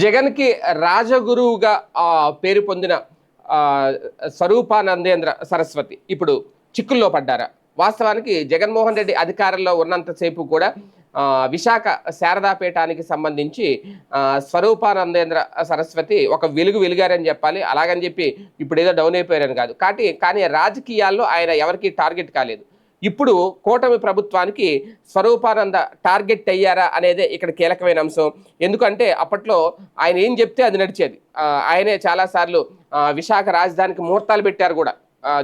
జగన్కి రాజగురువుగా పేరు పొందిన స్వరూపానందేంద్ర సరస్వతి ఇప్పుడు చిక్కుల్లో పడ్డారా? వాస్తవానికి జగన్మోహన్ రెడ్డి అధికారంలో ఉన్నంతసేపు కూడా విశాఖ శారదాపీఠానికి సంబంధించి స్వరూపానందేంద్ర సరస్వతి ఒక వెలుగు వెలిగారని చెప్పాలి. అలాగని చెప్పి ఇప్పుడు ఏదో డౌన్ అయిపోయారని కాదు. కాబట్టి కానీ రాజకీయాల్లో ఆయన ఎవరికి టార్గెట్ కాలేదు. ఇప్పుడు కూటమి ప్రభుత్వానికి స్వరూపానంద టార్గెట్ అయ్యారా అనేదే ఇక్కడ కీలకమైన అంశం. ఎందుకంటే అప్పట్లో ఆయన ఏం చెప్తే అది నడిచేది. ఆయనే చాలాసార్లు విశాఖ రాజధానికి ముహూర్తాలు పెట్టారు కూడా.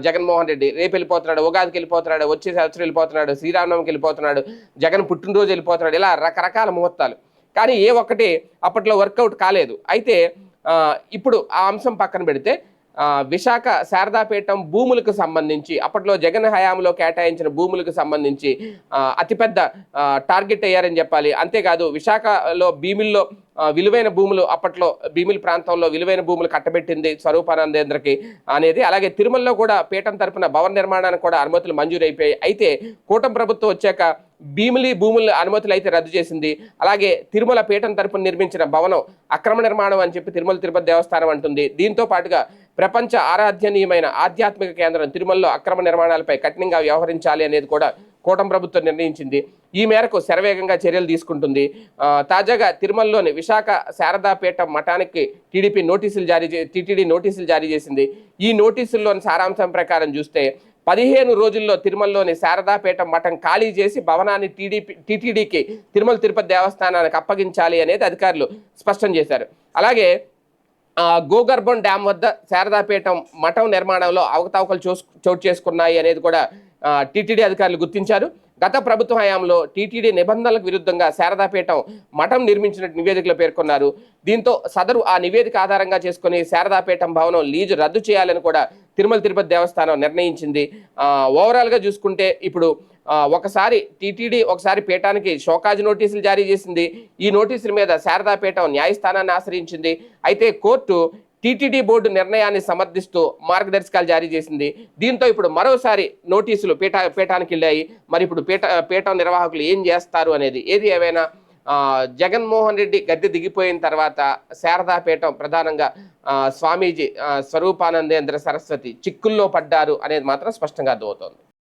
జగన్మోహన్ రెడ్డి రేపు వెళ్ళిపోతున్నాడు ఉగాదికి వెళ్ళిపోతున్నాడు వచ్చే సంవత్సరం వెళ్ళిపోతున్నాడు శ్రీరామనవమికి వెళ్ళిపోతున్నాడు జగన్ పుట్టినరోజు వెళ్ళిపోతున్నాడు ఇలా రకరకాల ముహూర్తాలు. కానీ ఏ ఒక్కటి అప్పట్లో వర్కౌట్ కాలేదు. అయితే ఇప్పుడు ఆ అంశం పక్కన పెడితే విశాఖ శారదాపీఠం భూములకు సంబంధించి అప్పట్లో జగన్ హయాంలో కేటాయించిన భూములకు సంబంధించి అతిపెద్ద టార్గెట్ అయ్యారని చెప్పాలి. అంతేకాదు విశాఖలో భీమిల్లో విలువైన భూములు అప్పట్లో భీమిలి ప్రాంతంలో విలువైన భూములు కట్టబెట్టింది స్వరూపానందేంద్రకి అనేది అలాగే తిరుమలలో కూడా పీఠం తరపున భవన నిర్మాణానికి కూడా అనుమతులు మంజూరైపోయాయి. అయితే కూటమి ప్రభుత్వం వచ్చాక భీమిలి భూముల అనుమతులు అయితే రద్దు చేసింది. అలాగే తిరుమల పీఠం తరపున నిర్మించిన భవనం అక్రమ నిర్మాణం అని చెప్పి తిరుమల తిరుపతి దేవస్థానం అంటుంది. దీంతో పాటుగా ప్రపంచ ఆరాధ్యనీయమైన ఆధ్యాత్మిక కేంద్రం తిరుమలలో అక్రమ నిర్మాణాలపై కఠినంగా వ్యవహరించాలి అనేది కూడా కూటమి ప్రభుత్వం నిర్ణయించింది. ఈ మేరకు శరవేగంగా చర్యలు తీసుకుంటుంది. తాజాగా తిరుమలలోని విశాఖ శారదాపీఠం మఠానికి టీడీపీ నోటీసులు జారీ చే టీటీడీ నోటీసులు జారీ చేసింది. ఈ నోటీసుల్లోని సారాంశం ప్రకారం చూస్తే పదిహేను రోజుల్లో తిరుమలలోని శారదాపీఠం మఠం ఖాళీ చేసి భవనాన్ని టీడీపీ టీటీడీకి తిరుమల తిరుపతి దేవస్థానానికి అప్పగించాలి అనేది అధికారులు స్పష్టం చేశారు. అలాగే గోగర్భం డ్యాం వద్ద శారదాపీఠం మఠం నిర్మాణంలో అవకతవకలు చూసు చోటు చేసుకున్నాయి అనేది కూడా టీటీడీ అధికారులు గుర్తించారు. గత ప్రభుత్వ హయాంలో టీటీడీ నిబంధనలకు విరుద్ధంగా శారదాపీఠం మఠం నిర్మించినట్టు నివేదికలో పేర్కొన్నారు. దీంతో సదరు ఆ నివేదిక ఆధారంగా చేసుకుని శారదాపీఠం భవనం లీజు రద్దు చేయాలని కూడా తిరుమల తిరుపతి దేవస్థానం నిర్ణయించింది. ఓవరాల్గా చూసుకుంటే ఇప్పుడు ఒకసారి టీటీడీ ఒకసారి పీఠానికి షోకాజ్ నోటీసులు జారీ చేసింది. ఈ నోటీసుల మీద శారదాపీఠం న్యాయస్థానాన్ని ఆశ్రయించింది. అయితే కోర్టు టీటీడీ బోర్డు నిర్ణయాన్ని సమర్థిస్తూ మార్గదర్శకాలు జారీ చేసింది. దీంతో ఇప్పుడు మరోసారి నోటీసులు పీఠ పీఠానికి వెళ్ళాయి. మరి ఇప్పుడు పీఠ పీఠం నిర్వాహకులు ఏం చేస్తారు అనేది? ఏది ఏమైనా జగన్మోహన్ రెడ్డి గద్దె దిగిపోయిన తర్వాత శారదాపీఠం ప్రధానంగా స్వామీజీ స్వరూపానందేంద్ర సరస్వతి చిక్కుల్లో పడ్డారు అనేది మాత్రం స్పష్టంగా అర్థమవుతోంది.